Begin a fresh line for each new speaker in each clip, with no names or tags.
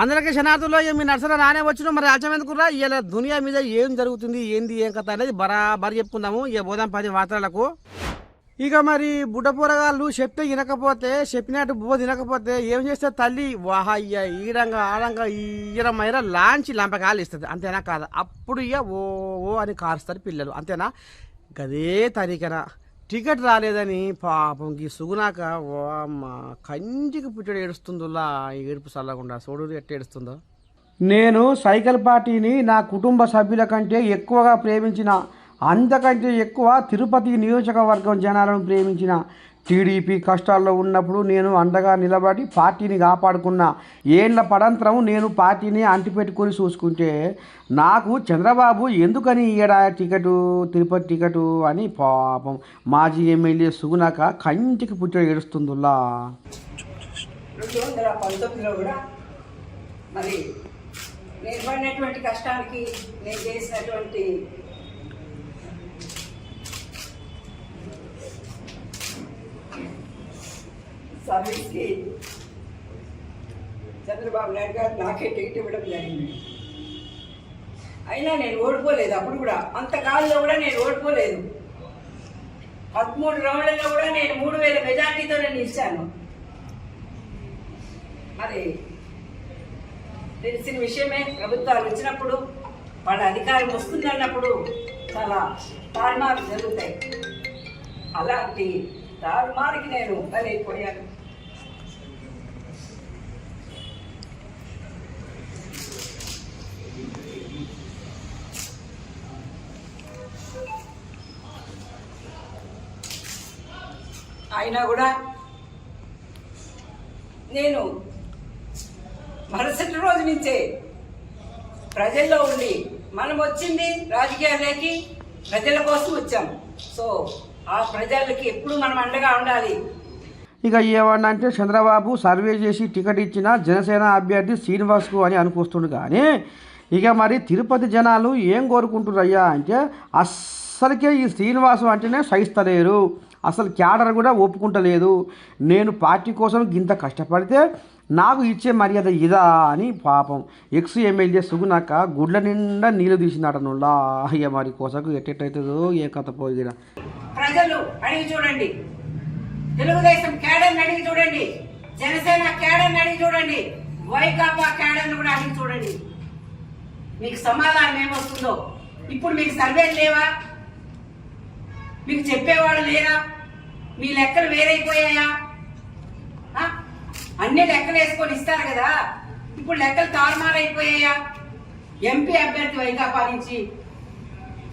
అందరికీ శనార్థుల్లో ఇక మీ నర్సరా రానే వచ్చిన. మరి ఆచం ఎందుకురా ఇలా దునియా మీద ఏం జరుగుతుంది ఏంది ఏం కథ అనేది బరాబరి చెప్పుకుందాము. ఇక పోదాం పది వార్తలకు. ఇక మరి బుడ్డ పూరగాళ్ళు చెప్తే వినకపోతే చెప్పినట్టు బువ్వ తినకపోతే ఏం చేస్తే తల్లి? వాహయ్య ఈడంగా ఆడంగా ఈరమైర లాంచి లంపకాలు ఇస్తుంది. అంతేనా కాదు? అప్పుడు ఇక ఓ ఓ అని కారుస్తారు పిల్లలు. అంతేనా? గదే తనికనా టికెట్ రాలేదని పాపం ఈ సుగునాక ఓ కంచికి పుట్టడు ఏడుస్తుందిలా ఏడుపు చల్లకుండా సోడు ఎట్ట ఏడుస్తుందో? నేను సైకిల్ పార్టీని నా కుటుంబ సభ్యుల కంటే ఎక్కువగా ప్రేమించిన అంతకంటే ఎక్కువ తిరుపతి నియోజకవర్గం జనాలను ప్రేమించిన టీడీపీ కష్టాల్లో ఉన్నప్పుడు నేను అండగా నిలబడి పార్టీని కాపాడుకున్న ఏళ్ళ పడంతరం నేను పార్టీని అంటిపెట్టుకొని చూసుకుంటే నాకు చంద్రబాబు ఎందుకని ఈడ టికెటు తిరుపతి టికెటు అని పాపం మాజీ ఎమ్మెల్యే సుగునాక కంటికి పుట్టిన ఏడుస్తుందిలా
రెండు వందల పంతొమ్మిదిలో కూడా మరి నేను పడినటువంటి కష్టానికి నేను చేసినటువంటి సర్వీస్కి చంద్రబాబు నాయుడు గారు నాకే టికెట్ ఇవ్వడం జరిగింది. అయినా నేను ఓడిపోలేదు అప్పుడు కూడా. అంతకాలంలో కూడా నేను ఓడిపోలేదు. పదమూడు రౌండ్లలో కూడా నేను మూడు వేల మెజార్టీతో నేను ఇచ్చాను మరి తెలిసిన విషయమే ప్రభుత్వాలు వచ్చినప్పుడు వాళ్ళ అధికారం వస్తుందన్నప్పుడు చాలా తారుమారు జరుగుతాయి. అలాంటి తారుమారికి నేను బలైపోయాను అయినా కూడా నేను మరుసటి రోజు నుంచే ప్రజల్లో ఉండి మనం వచ్చింది రాజకీయాలకి ప్రజల కోసం వచ్చాం. సో ఆ ప్రజలకి ఎప్పుడు మనం అండగా ఉండాలి?
ఇక ఏమన్నంటే చంద్రబాబు సర్వే చేసి టికెట్ ఇచ్చిన జనసేన అభ్యర్థి శ్రీనివాస్కు అని అనుకొస్తుండు కానీ ఇక మరి తిరుపతి జనాలు ఏం కోరుకుంటున్నారయ్యా అంటే అస్సలకే ఈ శ్రీనివాసు అంటేనే సహిస్తలేరు. అసలు క్యాడర్ కూడా ఒప్పుకుంటలేదు. నేను పార్టీ కోసం ఇంత కష్టపడితే నాకు ఇచ్చే మర్యాద ఇదా అని పాపం. ఎక్స్ ఎమ్మెల్యే సుగునాక గుడ్ల నిండా నీళ్ళు తీసినాడనులా అయ్య మరి కోసకు ఎట్టెట్టయితుందో ఏ కథ పోయినా.
ప్రజలు అడిగి చూడండి. తెలుగుదేశం క్యాడర్ని అడిగి చూడండి. జనసేన క్యాడర్ని అడిగి చూడండి. వైకాపా క్యాడర్ని కూడా అడిగి చూడండి. మీకు సమాధానం ఏమొస్తుందో. ఇప్పుడు మీకు సర్వేలు లేవా? మీకు చెప్పేవాళ్ళు లేరా? మీ లెక్కలు వేరైపోయాయా? అన్ని లెక్కలు వేసుకొని ఇస్తారు కదా. ఇప్పుడు లెక్కలు తారుమారైపోయాయా? ఎంపీ అభ్యర్థి వైకాపా నుంచి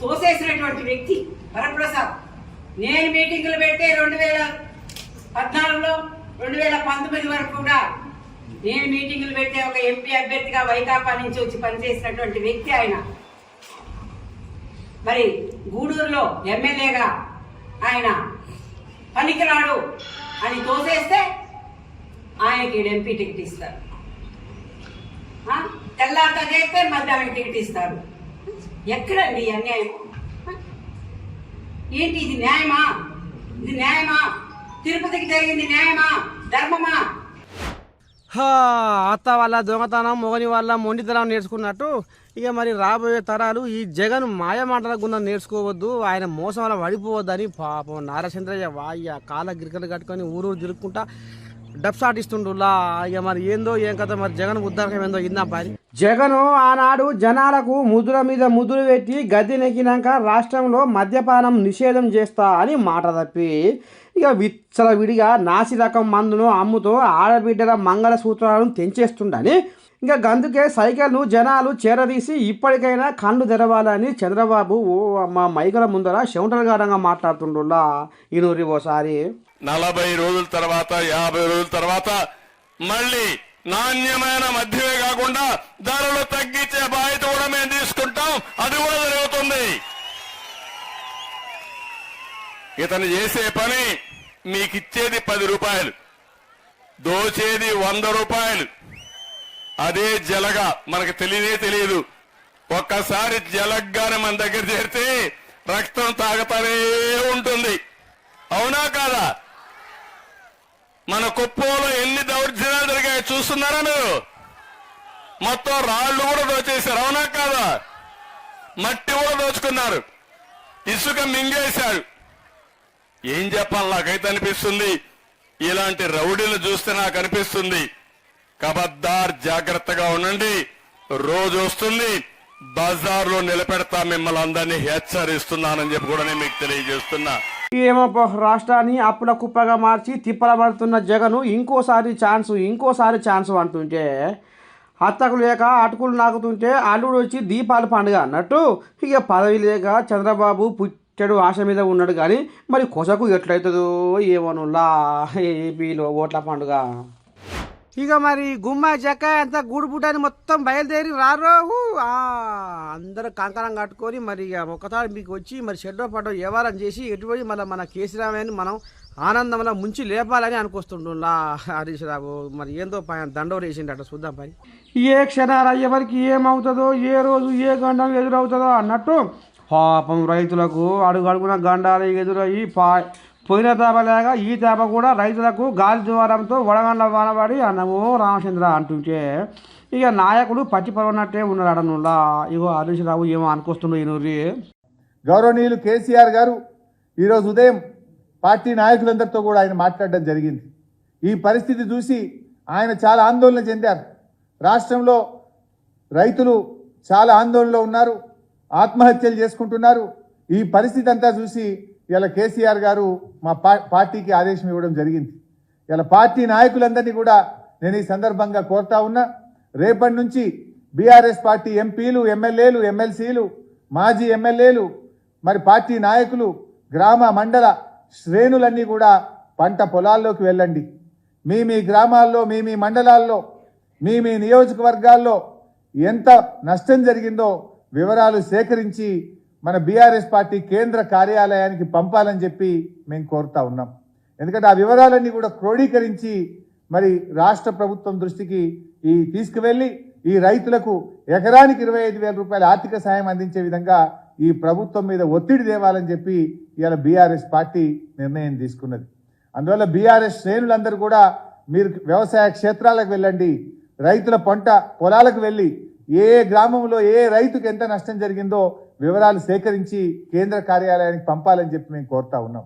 తోసేసినటువంటి వ్యక్తి వరప్రసాద్. నేను మీటింగులు పెడితే రెండు వేల పద్నాలుగులో రెండు వేల పంతొమ్మిది వరకు కూడా నేను మీటింగులు పెట్టే ఒక ఎంపీ అభ్యర్థిగా వైకాపా నుంచి వచ్చి పనిచేసినటువంటి వ్యక్తి ఆయన. మరి గూడూరులో ఎమ్మెల్యేగా ఆయన పనికిరాడు అని తోసేస్తే ఆయనకి ఎంపీ టికెట్ ఇస్తారు. ఆ? తెల్లారితో చేస్తే మధ్యాహ్నం టికెట్ ఇస్తారు. ఎక్కడండి అన్యాయం? ఏంటి ఇది న్యాయమా? ఇది న్యాయమా? తిరుపతికి జరిగింది న్యాయమా? ధర్మమా?
అత్త వాళ్ళ దొంగతనం మొగని వాళ్ళ మొండితనం నేర్చుకున్నట్టు ఇక మరి రాబోయే తరాలు ఈ జగన్ మాయ మాటల గుండా నేర్చుకోవద్దు ఆయన మోసం అలా పడిపోవద్దని పాపం నారచంద్రయ్య వాయ్య కాళ్ళ గిరికలు కట్టుకొని ఊరూరు తిరుక్కుంటా డబ్ ఇస్తుండులా ఇక మరి ఏందో ఏం కథ మరి జగన్ ఉద్దారకం ఏందో ఇందా పని జగన్ ఆనాడు జనాలకు ముదుర మీద ముదురు పెట్టి గది నెక్కినాక రాష్ట్రంలో మద్యపానం నిషేధం చేస్తా అని మాట తప్పి. ఇక విచ్చల విడిగా నాసి రకం మందును అమ్ముతూ ఆడబిడ్డల మంగళ సూత్రాలను తెంచేస్తుండని ఇంకా గందుకే సైకిల్ను జనాలు చేరదీసి ఇప్పటికైనా కళ్ళు తెరవాలని చంద్రబాబు మా మైకల ముందర శౌంటరగారంగా మాట్లాడుతుండులా ఈనూరి ఓసారి.
నలభై రోజుల తర్వాత యాభై రోజుల తర్వాత మళ్ళీ నాణ్యమైన మధ్యమే కాకుండా ధరలు తగ్గించే బాధ్యత కూడా మేము తీసుకుంటాం. అది కూడా జరుగుతుంది. ఇతను చేసే పని మీకు ఇచ్చేది పది రూపాయలు దోచేది వంద రూపాయలు. అదే జలగ మనకు తెలియనే తెలియదు. ఒక్కసారి జలగ్గానే మన దగ్గర చేరితే రక్తం తాగుతానే ఉంటుంది. అవునా కాదా? మన కుప్పంలో ఎన్ని దౌర్జన్యాలు జరిగాయో చూస్తున్నారా మీరు? మొత్తం రాళ్ళు కూడా దోచేశారు అవునా కాదా? మట్టి కూడా దోచుకున్నారు. ఇసుక మింగేశారు. ఏం చెప్పాలి? నాకైతే అనిపిస్తుంది. ఇలాంటి రౌడీలు చూస్తే నాకు అనిపిస్తుంది. కబద్దార్ జాగ్రత్తగా ఉండండి. రోజు వస్తుంది. బజార్లో నిలబెడతా మిమ్మల్ని అందరినీ హెచ్చరిస్తున్నానని చెప్పి కూడా నేను మీకు తెలియజేస్తున్నా.
ఏమో రాష్ట్రాన్ని అప్పుల కుప్పగా మార్చి తిప్పల పడుతున్న జగను ఇంకోసారి ఛాన్స్ ఇంకోసారి ఛాన్స్ అంటుంటే హత్తకు లేక అటుకులు నాకుతుంటే అల్లుడు వచ్చి దీపాలు పండుగ అన్నట్టు. ఇక పదవి లేక చంద్రబాబు పుట్టెడు ఆశ మీద ఉన్నాడు కానీ మరి కొసకు ఎట్లయితుందో ఏమోనులా ఏపీలో ఓట్ల పండుగ. ఇక మరి గుమ్మ చెక్క అంతా గూడు పుట్టని మొత్తం బయలుదేరి రారో? ఊ, ఆ, అందరూ కంకణం కట్టుకొని మరి ఇక ఒకసారి మీకు వచ్చి మరి షెడ్డో పడ్డో వ్యవహారం చేసి ఎటుపోయి మళ్ళీ మన కేసీరామని మనం ఆనందంలో ముంచి లేపాలని అనుకొస్తుంటున్నా హరీష్ రావు. మరి ఏందో పైన దండోరు వేసిండట చూద్దాం పని. ఏ క్షణాలు ఎవరికి ఏమవుతుందో ఏ రోజు ఏ గండం ఎదురవుతుందో అన్నట్టు పాపం రైతులకు అడుగు అడుగున గండాలు ఎదురయ్యి పా పోయిన తేప లేక ఈ తేప కూడా రైతులకు గాలి ద్వారంతో వడగండ్ల వానబడి అన్నమో రామచంద్ర అంటుంటే ఇక నాయకుడు పచ్చి పరవనట్టే ఉన్నాడు అడనులా ఇగో హరీష్ రావు ఏమో అనుకొస్తుండో ఈనూరి
గౌరవనీయులు కేసీఆర్ గారు ఈరోజు ఉదయం పార్టీ నాయకులందరితో కూడా ఆయన మాట్లాడడం జరిగింది. ఈ పరిస్థితి చూసి ఆయన చాలా ఆందోళన చెందారు. రాష్ట్రంలో రైతులు చాలా ఆందోళనలో ఉన్నారు. ఆత్మహత్యలు చేసుకుంటున్నారు. ఈ పరిస్థితి అంతా చూసి ఇలా కేసీఆర్ గారు మా పార్టీకి ఆదేశం ఇవ్వడం జరిగింది. ఇలా పార్టీ నాయకులందరినీ కూడా నేను ఈ సందర్భంగా కోరుతా ఉన్నా. రేపటి నుంచి బీఆర్ఎస్ పార్టీ ఎంపీలు ఎమ్మెల్యేలు ఎమ్మెల్సీలు మాజీ ఎమ్మెల్యేలు మరి పార్టీ నాయకులు గ్రామ మండల శ్రేణులన్నీ కూడా పంట పొలాల్లోకి వెళ్ళండి. మీ మీ గ్రామాల్లో మీ మీ మండలాల్లో మీ మీ నియోజకవర్గాల్లో ఎంత నష్టం జరిగిందో వివరాలు సేకరించి మన బీఆర్ఎస్ పార్టీ కేంద్ర కార్యాలయానికి పంపాలని చెప్పి మేము కోరుతా ఉన్నాం. ఎందుకంటే ఆ వివరాలన్నీ కూడా క్రోడీకరించి మరి రాష్ట్ర ప్రభుత్వం దృష్టికి ఈ తీసుకువెళ్ళి ఈ రైతులకు ఎకరానికి ఇరవై ఐదు వేల రూపాయల ఆర్థిక సాయం అందించే విధంగా ఈ ప్రభుత్వం మీద ఒత్తిడి తేవాలని చెప్పి ఇవాళ బీఆర్ఎస్ పార్టీ నిర్ణయం తీసుకున్నది. అందువల్ల బీఆర్ఎస్ శ్రేణులందరూ కూడా మీరు వ్యవసాయ క్షేత్రాలకు వెళ్ళండి రైతుల పంట పొలాలకు వెళ్ళి ఏ గ్రామంలో ఏ రైతుకు ఎంత నష్టం జరిగిందో వివరాలు సేకరించి కేంద్ర కార్యాలయానికి పంపాలని చెప్పి మేము కోరుతా ఉన్నాం.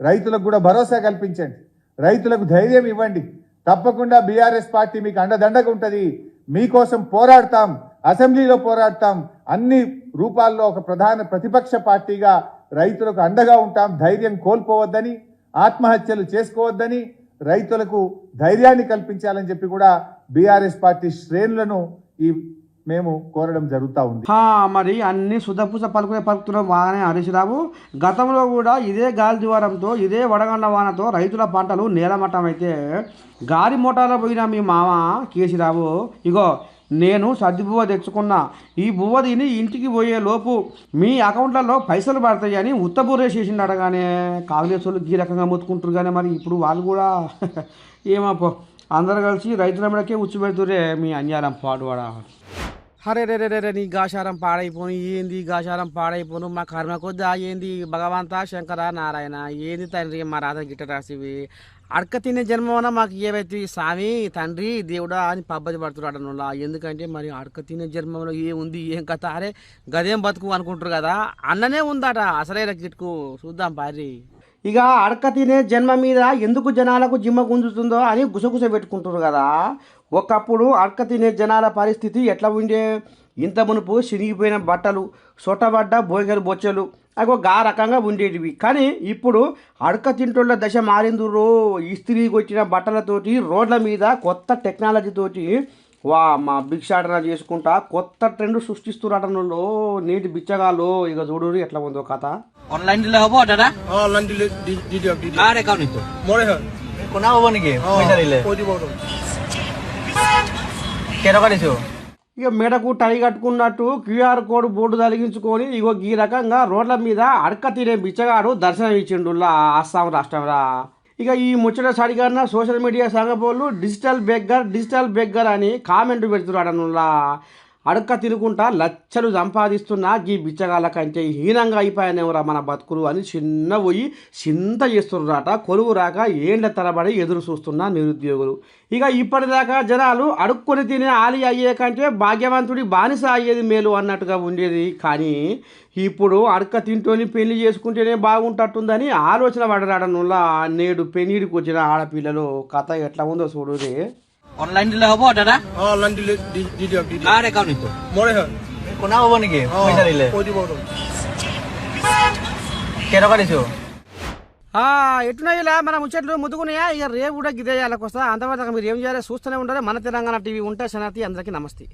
రైతులకు కూడా భరోసా కల్పించండి. రైతులకు ధైర్యం ఇవ్వండి. తప్పకుండా బీఆర్ఎస్ పార్టీ మీకు అండదండగా ఉంటుంది. మీకోసం పోరాడతాం. అసెంబ్లీలో పోరాడతాం. అన్ని రూపాల్లో ఒక ప్రధాన ప్రతిపక్ష పార్టీగా రైతులకు అండగా ఉంటాం. ధైర్యం కోల్పోవద్దని ఆత్మహత్యలు చేసుకోవద్దని రైతులకు ధైర్యాన్ని కల్పించాలని చెప్పి కూడా బీఆర్ఎస్ పార్టీ శ్రేణులను ఈ మేము కోరడం జరుగుతూ ఉంది.
మరి అన్ని సుధపూస పలుకునే పలుకుతున్నాం బాగానే హరీష్ రావు. గతంలో కూడా ఇదే గాలి ద్వారంతో ఇదే వడగండ వానతో రైతుల పంటలు నేలమట్టం అయితే గాలి మోటార్లో పోయిన మీ మామ కేసీరావు ఇగో నేను సర్ది బువ్వ తెచ్చుకున్నా. ఈ బువ్వ తిని ఇంటికి పోయే లోపు మీ అకౌంట్లలో పైసలు పడతాయని ఉత్తపూరే చేసిండు అడగానే. కాంగ్రెస్ వాళ్ళు ఈ రకంగా మొత్తుకుంటారు కానీ మరి ఇప్పుడు వాళ్ళు కూడా. ఏమో అందరు కలిసి రైతుల మీదకే ఉచ్చు పెడుతురే మీ అన్యాయం పాడువాడా అరే రే రే రే నీ గాశారం పాడైపోను ఏంది గాశారం పాడైపోను మా కర్మ కొద్ది ఏంది భగవంత శంకర నారాయణ ఏంది తండ్రి మా రాధ గిట్ట రాసివి. అడక తినే జన్మన మాకు ఏవైతే స్వామి తండ్రి దేవుడా అని పబ్బది పడుతున్నాడు అన్నోళ్ళ ఎందుకంటే మరి అడక తినే జన్మంలో ఏముంది? ఏం కథ? అరే గదేం బతుకు అనుకుంటారు కదా. అన్ననే ఉందట అసలైన గిట్టుకు. చూద్దాం భార్య ఇక అడక తినే జన్మ మీద ఎందుకు జనాలకు జిమ్మ గుంజుతుందో అని గుసగుస పెట్టుకుంటారు కదా. ఒకప్పుడు అడక తినే జనాల పరిస్థితి ఎట్లా ఉండే? ఇంత మునుపు చినిగిపోయిన బట్టలు సొట్టబడ్డ బోగలు బొచ్చలు అగో గా రకంగా ఉండేటివి. కానీ ఇప్పుడు అడక తింటోళ్ళ దశ మారింది రో ఇస్త్రీకి వచ్చిన బట్టలతోటి రోడ్ల మీద కొత్త టెక్నాలజీతోటి వా మా భిక్షాటన చేసుకుంటా కొత్త ట్రెండ్ సృష్టిస్తున్నటనులో నీటి బిచ్చగాళ్ళు. ఇక చూడు ఎట్లా ఉందో కథ.
অনলাইন দিলে হ'ব দাদা
অনলাইন দিলে দি দি দিয়ক দি দিয়ক
কাৰ একাউণ্ট এইটো
মৰে হয়
কোনা হ'ব নেকি পইচা দিলে
কৈ দিব আৰু।
কেইটকা দিছোঁ
ఇక మెడకు టై కట్టుకున్నట్టు క్యూఆర్ కోడ్ బోర్డు తలిగించుకొని ఇగో ఈ రకంగా రోడ్ల మీద అడక తినే బిచ్చగాడు దర్శనం ఇచ్చిండుల్లా అస్సాం రాష్ట్రంరా ఇక ఈ ముచ్చట సరిగా social media సంగపోళ్ళు digital beggar digital beggar అని కామెంట్ పెడుతున్నాడు అనుల్లా అడక్క తినుకుంటా లచ్చలు సంపాదిస్తున్నా గీ బిచ్చగాళ్ళ కంటే హీనంగా అయిపోయానేమరా మన బతుకులు అని చిన్న పోయి చింత చేస్తున్నారట కొలువు రాక ఏండ్ల తరబడి ఎదురు చూస్తున్న నిరుద్యోగులు. ఇక ఇప్పటిదాకా జనాలు అడుక్కొని తినే ఆలి అయ్యే కంటే భాగ్యవంతుడి బానిస అయ్యేది మేలు అన్నట్టుగా ఉండేది. కానీ ఇప్పుడు అడక తింటోని పెళ్ళి చేసుకుంటేనే బాగుంటట్టుందని ఆలోచన పడరాడనులా నేడు పెనీడికి వచ్చిన ఆడపిల్లలు. కథ ఎట్లా ఉందో చూడుదే
অনলাইন দিলে হ'ব দাদা
অ অনলাইন দিলে দি দি দিয়ক দি দিয়ক
কাৰ একাউণ্ট এইটো
মৰে হয়
কোনা হ'ব নেকি
অ
পইচা দিলে
কৈ দিব একদম
কেইটকা দিছো
ఆ, ఎట్టున్నాయి ఇలా మన ముచ్చట్లు ముద్దుకున్నాయా ఇక రేపు కూడా గిదే చేయాలకు వస్తా అంతవరకు మీరు ఏం చేయాలి చూస్తూనే ఉంటారు మన తెలంగాణ టీవీ ఉంటే శనాతి అందరికీ నమస్తే